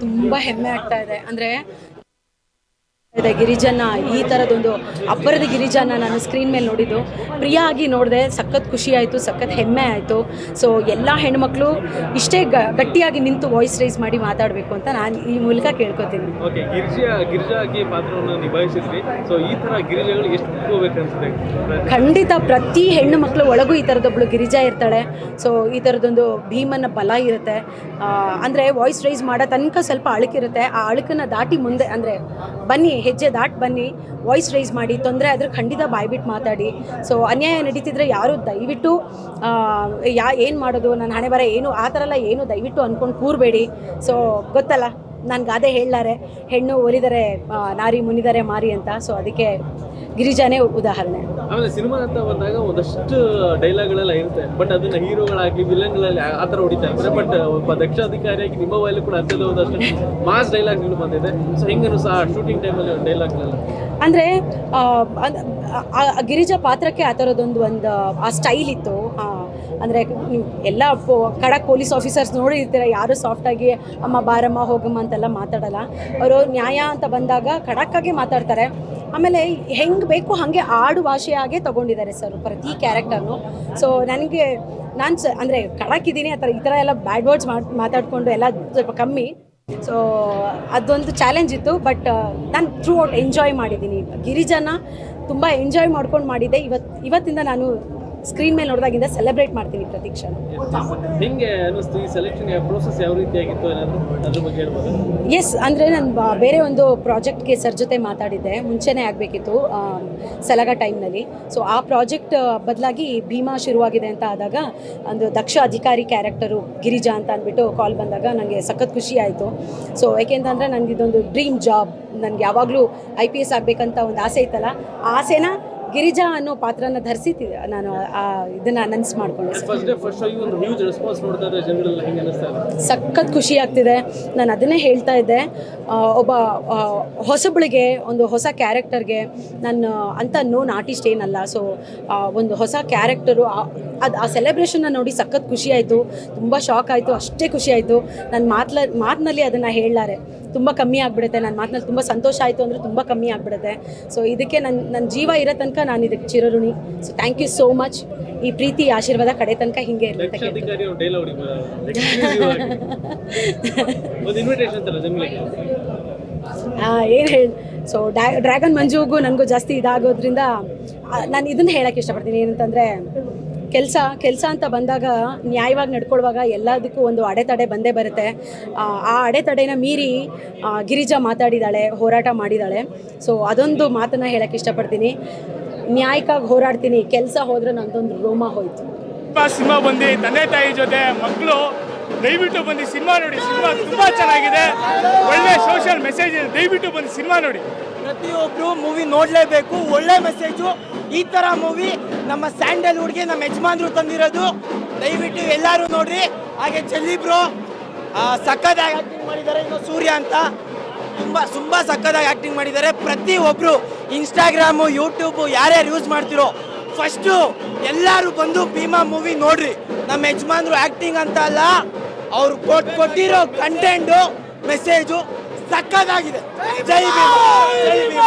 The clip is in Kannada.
ತುಂಬ ಹೆಮ್ಮೆ ಆಗ್ತಾ ಇದೆ. ಅಂದರೆ ಗಿರಿಜನ ಈ ಥರದೊಂದು ಅಬ್ಬರದ ಗಿರಿಜನ ನಾನು ಸ್ಕ್ರೀನ್ ಮೇಲೆ ನೋಡಿದ್ದು. ಪ್ರಿಯ ಆಗಿ ನೋಡಿದೆ ಸಖತ್ ಖುಷಿ ಆಯಿತು ಸಖತ್ ಹೆಮ್ಮೆ ಆಯಿತು. ಸೊ ಎಲ್ಲ ಹೆಣ್ಮಕ್ಳು ಇಷ್ಟೇ ಗ ಗಟ್ಟಿಯಾಗಿ ನಿಂತು ವಾಯ್ಸ್ ರೈಸ್ ಮಾಡಿ ಮಾತಾಡಬೇಕು ಅಂತ ನಾನು ಈ ಮೂಲಕ ಕೇಳ್ಕೊತೀನಿ. ಓಕೆ ಗಿರಿಜಾ ಗಿರಿಜಾಗಿ ಪಾತ್ರವನ್ನು ನಿಭಾಯಿಸಿದ್ರಿ. ಸೊ ಈ ತರ ಗಿರಿಜಾಗಳು ಎಷ್ಟು ಒಪ್ಕೋಬೇಕು ಅನ್ಸುತ್ತೆ ಖಂಡಿತ ಪ್ರತಿ ಹೆಣ್ಣು ಮಕ್ಕಳು ಒಳಗೂ ಈ ಥರದೊಬ್ಳು ಗಿರಿಜಾ ಇರ್ತಾಳೆ. ಸೊ ಈ ಥರದೊಂದು ಭೀಮನ ಬಲ ಇರುತ್ತೆ. ಅಂದರೆ ವಾಯ್ಸ್ ರೈಸ್ ಮಾಡೋ ತನಕ ಸ್ವಲ್ಪ ಅಳುಕಿರುತ್ತೆ. ಆ ಅಳುಕನ್ನು ದಾಟಿ ಮುಂದೆ ಅಂದರೆ ಬನ್ನಿ ಹೆಜ್ಜೆ ದಾಟ್ ಬನ್ನಿ ವಾಯ್ಸ್ ರೈಸ್ ಮಾಡಿ, ತೊಂದರೆ ಆದರೆ ಖಂಡಿತ ಬಾಯ್ಬಿಟ್ಟು ಮಾತಾಡಿ. ಸೊ ಅನ್ಯಾಯ ನಡೀತಿದ್ರೆ ಯಾರು ದಯವಿಟ್ಟು ಯಾ, ಏನು ಮಾಡೋದು ನನ್ನ ಹಣೆ ಬರ ಏನು, ಆ ಥರ ಎಲ್ಲ ಏನು ದಯವಿಟ್ಟು ಅಂದ್ಕೊಂಡು ಕೂರಬೇಡಿ. ಸೊ ಗೊತ್ತಲ್ಲ? ನಾನು ಗಾದೆ ಹೇಳಲಾರೆ, ಹೆಣ್ಣು ಒಲಿದರೆ ನಾರಿ ಮುನಿದರೆ ಮಾರಿ ಅಂತ. ಸೊ ಅದಕ್ಕೆ ಗಿರಿಜಾನೇ ಉದಾಹರಣೆ. ಆಮೇಲೆ ಸಿನಿಮಾ ಅಂತ ಬಂದಾಗ ಒಂದಷ್ಟು ಡೈಲಾಗ್ಗಳೆಲ್ಲ ಇರುತ್ತೆ. ಬಟ್ ಅದನ್ನ ಹೀರೋಗಳಾಗಿ ವಿಲನ್ಗಳಲ್ಲಿ ಆ ಥರ ಹೊಡಿತಾ ಇರ್ತಾರೆ ಬಟ್ ಒಬ್ಬ ದಕ್ಷ ಅಧಿಕಾರಿಯಾಗಿ ನಿಮ್ಮ ವಯಲು ಕೂಡ ಅಂಥದ್ದು ಒಂದಷ್ಟು ಮಾಸ್ ಡೈಲಾಗ್ಗಳು ಬಂದಿದೆ. ಸೊ ಹೆಂಗನು ಸಹ ಶೂಟಿಂಗ್ ಟೈಮಲ್ಲಿ ಡೈಲಾಗ್ಗಳೆಲ್ಲ ಅಂದರೆ ಗಿರಿಜಾ ಪಾತ್ರಕ್ಕೆ ಆ ಥರದೊಂದು ಒಂದು, ಆ ಸ್ಟೈಲ್ ಇತ್ತು. ಅಂದರೆ ಎಲ್ಲ ಖಡಕ್ ಪೊಲೀಸ್ ಆಫೀಸರ್ಸ್ ನೋಡಿರ್ತೀರ, ಯಾರು ಸಾಫ್ಟಾಗಿ ಅಮ್ಮ ಬಾರಮ್ಮ, ಹೋಗಮ್ಮ ಅಂತೆಲ್ಲ ಮಾತಾಡಲ್ಲ. ಅವರು ನ್ಯಾಯ ಅಂತ ಬಂದಾಗ ಖಡಕ್ಕಾಗಿ ಮಾತಾಡ್ತಾರೆ. ಆಮೇಲೆ ಹೆಂಗೆ ಬೇಕು ಹಾಗೆ ಆಡು ಭಾಷೆಯಾಗೆ ತೊಗೊಂಡಿದ್ದಾರೆ ಸರ್ ಪ್ರತಿ ಕ್ಯಾರೆಕ್ಟರ್ನು. ಸೊ ನನಗೆ ನಾನು ಸ, ಅಂದರೆ ಖಡಕ್ಕಿದ್ದೀನಿ ಆ ಥರ ಈ ಥರ ಎಲ್ಲ ಬ್ಯಾಡ್ ವರ್ಡ್ಸ್ ಮಾತಾಡಿಕೊಂಡು ಎಲ್ಲ ಸ್ವಲ್ಪ ಕಮ್ಮಿ. ಸೊ ಅದೊಂದು ಚಾಲೆಂಜ್ ಇತ್ತು ಬಟ್ ನಾನು ಥ್ರೂ ಔಟ್ ಎಂಜಾಯ್ ಮಾಡಿದ್ದೀನಿ ಗಿರಿಜನ ತುಂಬ ಎಂಜಾಯ್ ಮಾಡ್ಕೊಂಡು ಮಾಡಿದ್ದೆ. ಇವತ್ತು ಇವತ್ತಿಂದ ನಾನು ಸ್ಕ್ರೀನ್ ಮೇಲೆ ನೋಡಿದಾಗಿಂದ ಸೆಲೆಬ್ರೇಟ್ ಮಾಡ್ತೀನಿ ಪ್ರತಿ ಕ್ಷಣ. ಹೆಂಗೆ ಅನ್ನಿಸ್ತು ಈ ಸೆಲೆಕ್ಷನ್ ಪ್ರೋಸೆಸ್ ಯಾವ ರೀತಿಯಾಗಿತ್ತು ಏನಾದರೂ? ಅದ್ರ ಬಗ್ಗೆ ಹೇಳ್ಬೋದು? ಎಸ್ ಅಂದರೆ ನಾನು ಬೇರೆ ಒಂದು ಪ್ರಾಜೆಕ್ಟ್ಗೆ ಸರ್ ಜೊತೆ ಮಾತಾಡಿದ್ದೆ. ಮುಂಚೆನೇ ಆಗಬೇಕಿತ್ತು ಸಲಗ ಟೈಮ್ನಲ್ಲಿ ಸೊ ಆ ಪ್ರಾಜೆಕ್ಟ್ ಬದಲಾಗಿ ಭೀಮಾ ಶುರುವಾಗಿದೆ ಅಂತ ಆದಾಗ ಒಂದು ದಕ್ಷ ಅಧಿಕಾರಿ ಕ್ಯಾರೆಕ್ಟರು ಗಿರಿಜಾ ಅಂತ ಅಂದ್ಬಿಟ್ಟು ಕಾಲ್ ಬಂದಾಗ ನನಗೆ ಸಖತ್ ಖುಷಿ ಆಯಿತು. ಸೊ ಯಾಕೆಂತಂದರೆ ನನಗೆ ಇದೊಂದು ಡ್ರೀಮ್ ಜಾಬ್ ನನಗೆ ಯಾವಾಗಲೂ ಐ ಪಿ ಎಸ್ ಆಗಬೇಕಂತ ಒಂದು ಆಸೆ ಇತ್ತಲ್ಲ. ಆ ಆಸೆನ ಗಿರಿಜಾ ಅನ್ನೋ ಪಾತ್ರನ ಧರಿಸಿ ನಾನು ಆ ಇದನ್ನ ಅನೌನ್ಸ್ ಮಾಡ್ಕೊಂಡೆ. ಸಖತ್ ಖುಷಿ ಆಗ್ತಿದೆ. ನಾನು ಅದನ್ನೇ ಹೇಳ್ತಾ ಇದ್ದೆ. ಒಬ್ಬ ಹೊಸಬಳಿಗೆ ಒಂದು ಹೊಸ ಕ್ಯಾರೆಕ್ಟರ್ಗೆ ನಾನು ಅಂತ ನೋನ್ ಆರ್ಟಿಸ್ಟ್ ಏನಲ್ಲ. ಸೊ ಒಂದು ಹೊಸ ಕ್ಯಾರೆಕ್ಟರು ಅದು ಆ ಸೆಲೆಬ್ರೇಷನ್ನ ನೋಡಿ ಸಖತ್ ಖುಷಿ ಆಯಿತು. ತುಂಬ ಶಾಕ್ ಆಯಿತು. ಅಷ್ಟೇ ಖುಷಿ ಆಯಿತು. ನನ್ನ ಮಾತ್ಲ ಮಾತಿನಲ್ಲಿ ಅದನ್ನು ಹೇಳಲಾರೆ. ತುಂಬ ಕಮ್ಮಿ ಆಗಿಬಿಡುತ್ತೆ. ನನ್ನ ಮಾತಿನಲ್ಲಿ ತುಂಬ ಸಂತೋಷ ಆಯಿತು ಅಂದರೆ ತುಂಬ ಕಮ್ಮಿ ಆಗಿಬಿಡುತ್ತೆ. ಸೊ ಇದಕ್ಕೆ ನನ್ನ ನನ್ನ ಜೀವ ಇರೋ ತನಕ ನಾನು ಇದಕ್ಕೆ ಚಿರಋಣಿ. So thank you so much ಈ ಪ್ರೀತಿ ಆಶೀರ್ವಾದ ಕಡೆ ತನಕ ಹಿಂಗೆ ಇರಲಿ ಅಂತ ಏನು ಹೇಳಿ ಸೊ ಡ್ಯಾ ಡ್ರ್ಯಾಗನ್ ಮಂಜುಗೂ ನನಗೂ ಜಾಸ್ತಿ ಇದಾಗೋದ್ರಿಂದ ನಾನು ಇದನ್ನು ಹೇಳೋಕ್ಕೆ ಇಷ್ಟಪಡ್ತೀನಿ. ಏನಂತಂದರೆ ಕೆಲಸ ಕೆಲಸ ಅಂತ ಬಂದಾಗ ನ್ಯಾಯವಾಗಿ ನಡ್ಕೊಳ್ಳುವಾಗ ಎಲ್ಲದಕ್ಕೂ ಒಂದು ಅಡೆತಡೆ ಬಂದೇ ಬರುತ್ತೆ. ಆ ಅಡೆತಡೆನ ಮೀರಿ ಗಿರಿಜಾ ಮಾತಾಡಿದಾಳೆ, ಹೋರಾಟ ಮಾಡಿದಾಳೆ. ಸೊ ಅದೊಂದು ಮಾತನ್ನು ಹೇಳಕ್ಕೆ ಇಷ್ಟಪಡ್ತೀನಿ. ನ್ಯಾಯಕ್ಕಾಗಿ ಹೋರಾಡ್ತೀನಿ. ಕೆಲಸ ಹೋದ್ರೆ ನಂದೊಂದು ರೋಮ ಹೋಯ್ತು. ಸಿನಿಮಾ ಬಂದು ತಂದೆ ತಾಯಿ ಜೊತೆ ಮಕ್ಕಳು ದಯವಿಟ್ಟು ಬಂದು ಸಿನಿಮಾ ನೋಡಿ. ಸಿನಿಮಾ ತುಂಬಾ ಚೆನ್ನಾಗಿದೆ. ಒಳ್ಳೆ ಸೋಷಿಯಲ್ ಮೆಸೇಜ್ ಇದೆ. ದಯವಿಟ್ಟು ಬಂದು ಸಿನಿಮಾ ನೋಡಿ. ಪ್ರತಿಯೊಬ್ಬರು ಮೂವಿ ನೋಡಲೇಬೇಕು. ಒಳ್ಳೆ ಮೆಸೇಜು ಈ ಥರ ಮೂವಿ ನಮ್ಮ ಸ್ಯಾಂಡಲ್ವುಡ್ಗೆ ನಮ್ಮ ಯಜಮಾನ್ರು ತಂದಿರೋದು. ದಯವಿಟ್ಟು ಎಲ್ಲರೂ ನೋಡ್ರಿ. ಹಾಗೆ ಚೆಲ್ಲಿಬ್ರು ಸಕ್ಕದಾಗಿ ಆ್ಯಕ್ಟಿಂಗ್ ಮಾಡಿದ್ದಾರೆ ಇನ್ನು ಸೂರ್ಯ ಅಂತ. ತುಂಬ ತುಂಬ ಸಕ್ಕದಾಗಿ ಆ್ಯಕ್ಟಿಂಗ್ ಮಾಡಿದ್ದಾರೆ. ಪ್ರತಿಯೊಬ್ಬರು ಇನ್ಸ್ಟಾಗ್ರಾಮು ಯೂಟ್ಯೂಬು ಯಾರ್ಯಾರು ಯೂಸ್ ಮಾಡ್ತಿರೋ ಫಸ್ಟು ಎಲ್ಲರೂ ಬಂದು ಭೀಮಾ ಮೂವಿ ನೋಡ್ರಿ. ನಮ್ಮ ಯಜಮಾನ್ರು ಆ್ಯಕ್ಟಿಂಗ್ ಅಂತ ಅಲ್ಲ. ಅವ್ರು ಕೊಟ್ಟು ಕೊಟ್ಟಿರೋ ಕಂಟೆಂಟು ಮೆಸೇಜು ಸಕ್ಕದಾಗಿದೆ ಜೈ ಭೀಮ ಜೈ ಭೀಮ.